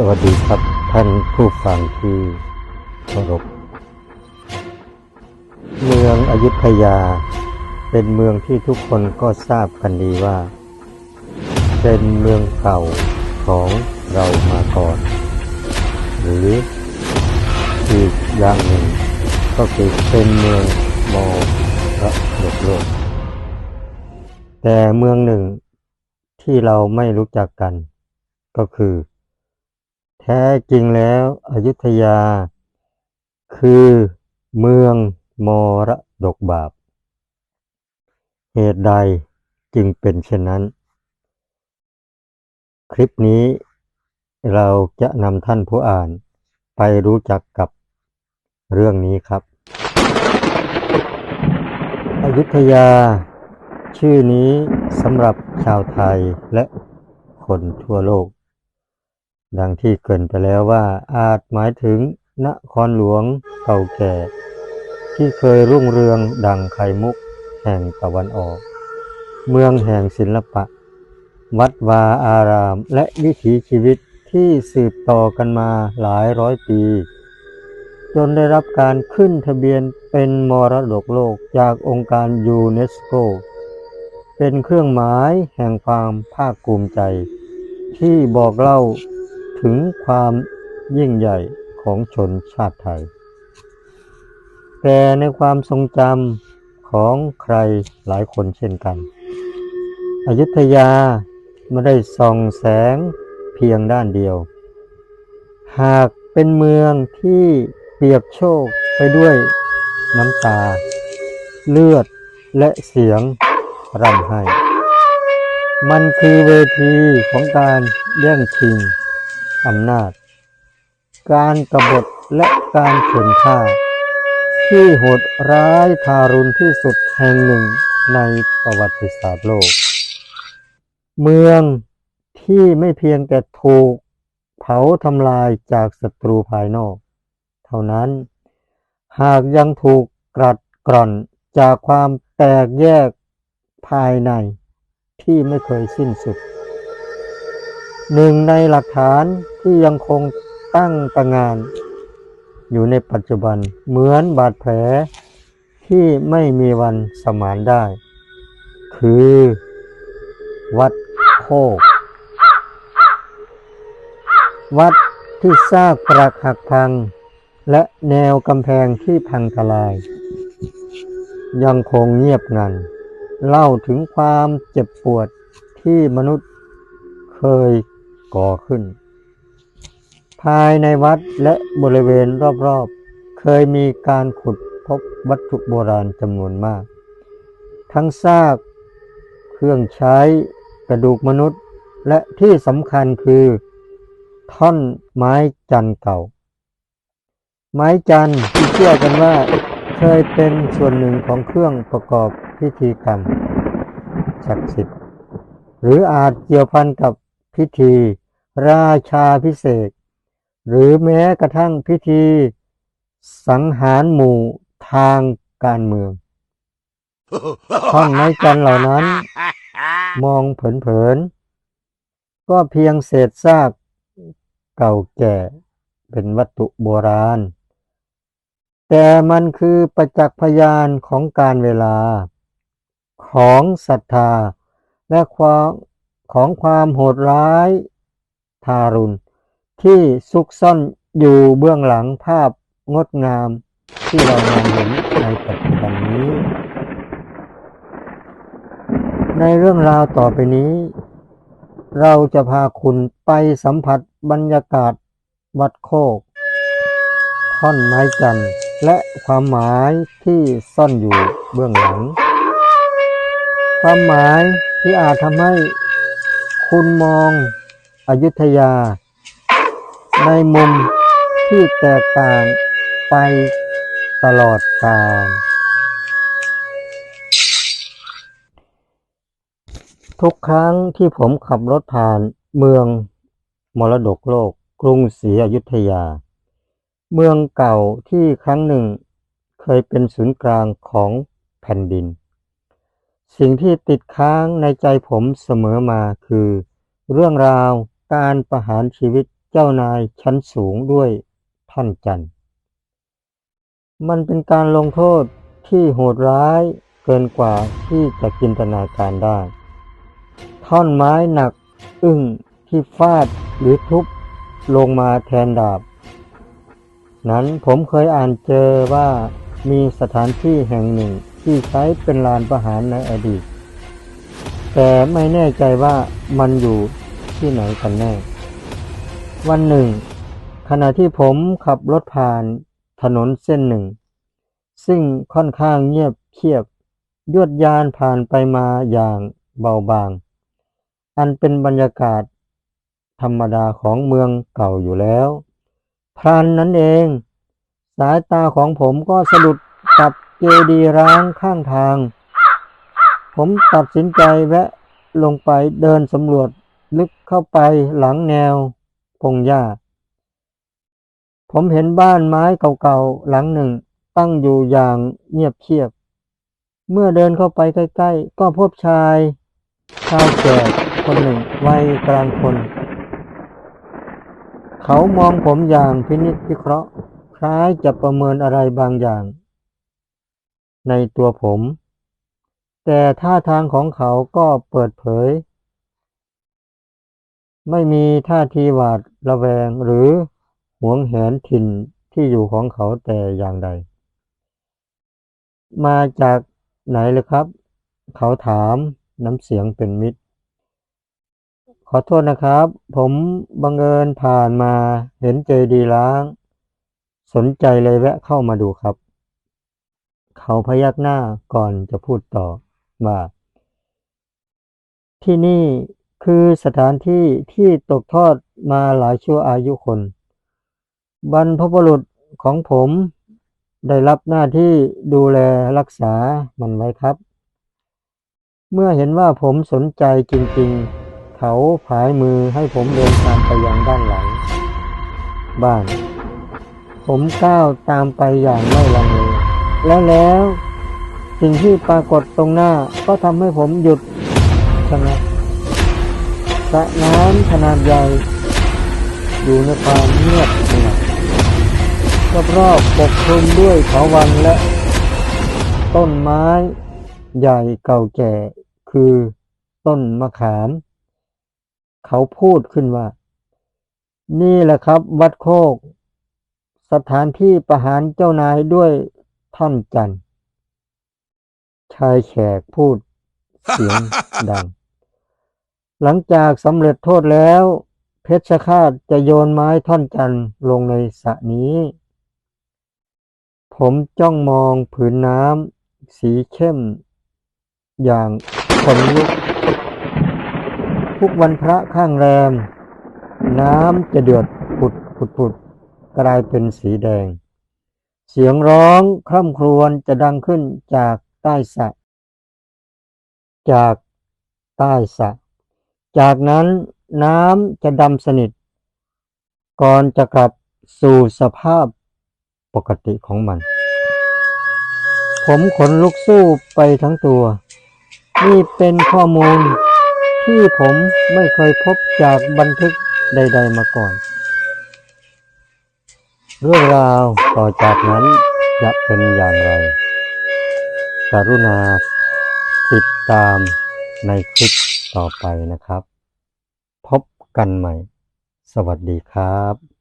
สวัสดีครับท่านผู้ฟังที่เคารพ เมืองอยุธยา เป็นเมืองที่ทุกคนก็ทราบกันดีว่า เป็นเมืองเก่าของเรามาก่อน หรืออีกอย่างหนึ่ง ก็คือเป็นเมืองมระดกโลก แต่เมืองหนึ่งที่เราไม่รู้จักกัน ก็คือ ท้จริงแล้วอยุธยา คือเมืองมรดกบาป เหตุใดจึงเป็นเช่นนั้น คลิปนี้เราจะนำท่านผู้อ่านไปรู้จักกับเรื่องนี้ครับ อยุธยา ชื่อนี้สำหรับชาวไทยและคนทั่วโลก ดังที่เกินไปแล้วว่าอาจหมายถึงนครหลวงเก่าแก่ ที่เคยรุ่งเรืองดังไข่มุกแห่งตะวันออก เมืองแห่งศิลปะ วัดวาอารามและวิถีชีวิตที่สืบต่อกันมาหลายร้อยปี จนได้รับการขึ้นทะเบียนเป็นมรดกโลกจากองค์การยูเนสโก เป็นเครื่องหมายแห่งความภาคภูมิใจ ที่บอกเล่า ถึงความยิ่งใหญ่ของชนชาติไทย แต่ในความทรงจำของใครหลายคนเช่นกัน อยุธยาไม่ได้ส่องแสงเพียงด้านเดียว หากเป็นเมืองที่เปียกโชกไปด้วยน้ำตา เลือดและเสียงร่ำไห้ มันคือเวทีของการแย่งชิง อำนาจ การกบฏและการเข็นฆ่า ที่โหดร้ายทารุณที่สุดแห่งหนึ่งในประวัติศาสตร์โลก เมืองที่ไม่เพียงแต่ถูกเผาทำลายจากศัตรูภายนอก เท่านั้น หากยังถูกกรัดกร่อนจากความแตกแยกภายในที่ไม่เคยสิ้นสุด หนึ่งในหลักฐาน ที่ยังคงตั้งตระงาน อยู่ในปัจจุบันเหมือนบาดแผลที่ไม่มีวันสมานได้ คือ วัดโคกวัดที่ซากปรักหักพัง และแนวกำแพงที่พังทลาย ยังคงเงียบงัน เล่าถึงความเจ็บปวดที่มนุษย์เคยก่อขึ้น ภายในวัดและบริเวณรอบๆ เคยมีการขุดพบวัตถุโบราณจำนวนมาก ทั้งซากเครื่องใช้กระดูกมนุษย์ และที่สำคัญคือ ท่อนไม้จันเก่า ไม้จันที่เชื่อกันว่าเคยเป็นส่วนหนึ่งของเครื่องประกอบพิธีกรรมศักดิ์สิทธิ์หรืออาจเกี่ยวพันกับพิธี ราชาพิเศษ หรือแม้กระทั่งพิธีสังหารหมู่ทางการเมืองท่อนไม้จันทร์เหล่านั้น มองเผินๆ ก็เพียงเศษซากเก่าแก่เป็นวัตถุโบราณ แต่มันคือประจักษ์พยานของการเวลา ของศรัทธา และความของความโหดร้าย ทารุณ ที่ซุกซ่อนอยู่เบื้องหลังภาพงดงามที่เรามองเห็นในปัจจุบันนี้ ในเรื่องราวต่อไปนี้ เราจะพาคุณไปสัมผัสบรรยากาศวัดโคกท่อนไม้จันทร์และความหมายที่ซ่อนอยู่เบื้องหลัง ความหมายที่อาจทำให้คุณมองอยุธยา ในมุมที่แตกต่างไปตลอดกาลทุกครั้งที่ผมขับรถผ่านเมืองมรดกโลก กรุงศรีอยุธยา เมืองเก่าที่ครั้งหนึ่งเคยเป็นศูนย์กลางของแผ่นดิน สิ่งที่ติดค้างในใจผมเสมอมาคือ เรื่องราวการประหารชีวิต เจ้านายชั้นสูงด้วยท่านจัน มันเป็นการลงโทษที่โหดร้ายเกินกว่าที่จะจินตนาการได้ ท่อนไม้หนักอึ้งที่ฟาดหรือทุบลงมาแทนดาบ นั้นผมเคยอ่านเจอว่ามีสถานที่แห่งหนึ่งที่ใช้เป็นลานประหารในอดีต แต่ไม่แน่ใจว่ามันอยู่ที่ไหนกันแน่ วันหนึ่ง ขณะที่ผมขับรถผ่านถนนเส้นหนึ่ง ซึ่งค่อนข้างเงียบเชียบยวดยานผ่านไปมาอย่างเบาบาง อันเป็นบรรยากาศธรรมดาของเมืองเก่าอยู่แล้ว พรันนั้นเอง สายตาของผมก็สะดุดกับเจดีร้างข้างทาง ผมตัดสินใจแวะลงไปเดินสำรวจลึกเข้าไปหลังแนว พงหญ้า ผมเห็นบ้านไม้เก่าๆหลังหนึ่งตั้งอยู่อย่างเงียบเชียบ เมื่อเดินเข้าไปใกล้ๆ ก็พบชายชาวแก่คนหนึ่งวัยกลางคน เขามองผมอย่างพินิจพิเคราะห์ คล้ายจะประเมินอะไรบางอย่าง ในตัวผม แต่ท่าทางของเขาก็เปิดเผย ไม่มีท่าทีหวาดระแวงหรือหวงแหนถิ่นที่อยู่ของเขาแต่อย่างใด มาจากไหนเลยครับ เขาถามน้ำเสียงเป็นมิตร ขอโทษนะครับ ผมบังเอิญผ่านมาเห็นเจดีล้าง สนใจเลยแวะเข้ามาดูครับ เขาพยักหน้าก่อนจะพูดต่อว่าที่นี่ คือสถานที่ที่ตกทอดมาหลายชั่วอายุคน บรรพบุรุษของผมได้รับหน้าที่ดูแลรักษามันไว้ครับ เมื่อเห็นว่าผมสนใจจริงๆ เขาผายมือให้ผมเดินตามไปยังด้านหลัง บ้าน ผมก้าวตามไปอย่างไม่ลังเลและแล้วสิ่งที่ปรากฏตรงหน้าก็ทำให้ผมหยุดชะงัก สระน้ำขนาดใหญ่อยู่ในความเงียบสงบรอบๆปกคลุมด้วยเขาวังและ ต้นไม้ใหญ่เก่าแก่คือต้นมะขาม เขาพูดขึ้นว่า นี่แหละครับ วัดโคก สถานที่ประหารเจ้านายด้วยท่อนจันชายแขกพูดเสียงดัง หลังจากสำเร็จโทษแล้ว เพชฌฆาตจะโยนไม้ท่อนจันลงในสระนี้ ผมจ้องมองผืนน้ำสีเข้ม อย่างขนลุก ทุกวันพระข้างแรม น้ำจะเดือดผุดผุดผุดกลายเป็นสีแดง เสียงร้องคร่ำครวญจะดังขึ้นจากใต้สระจากใต้สระ จากนั้นน้ำจะดำสนิท ก่อนจะกลับสู่สภาพปกติของมัน ผมขนลุกสู้ไปทั้งตัว นี่เป็นข้อมูลที่ผมไม่เคยพบจากบันทึกใด ๆ มาก่อน เรื่องราวต่อจากนั้นจะเป็นอย่างไร กรุณาติดตามในคลิป ต่อไปนะครับ พบกันใหม่ สวัสดีครับ